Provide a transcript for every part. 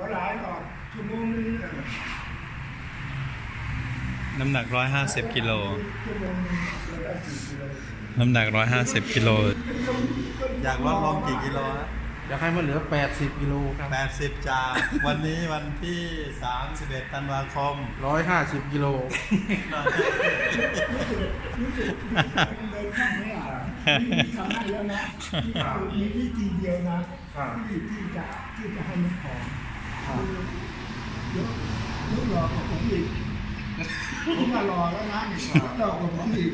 ก็หลายก่อนชั่วโมงนึงเออน้ำหนักร้อยห้าสิบกิโลชั่วโมงนึงเราได้สี่กิโล น้ำหนักร้อยห้าสิบกิโล อยากลดลงกี่กิโลฮะอยากให้มันเหลือ 80กิโลครับแปดสิบจาก วันนี้วันที่สามสิบเอ็ดธันวาคม 150กิโลเดินข้ามไม่อะนี่ทำให้แล้วนะนี่มีวิธีเดียวนะที่ที่จะที่จะให้มันผอ nước lò còn cũng gì cũng là lò đó má mình đâu còn cũng gì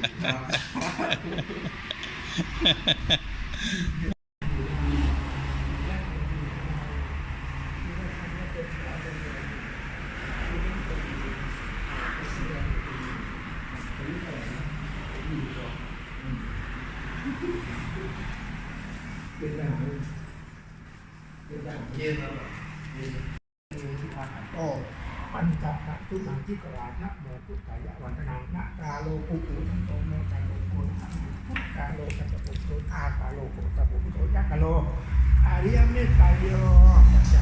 Việt Nam Việt Nam Việt Nam ปัญจทะทุนังทิกรานะโมพุทธายะวันนังนะกาโลกุกุนันโตโมจันโลกุนะพุทธาโลกัจจปุโตอากาโลโกตะปุโตยักกะโลอาริยเมตตาโยปัจจ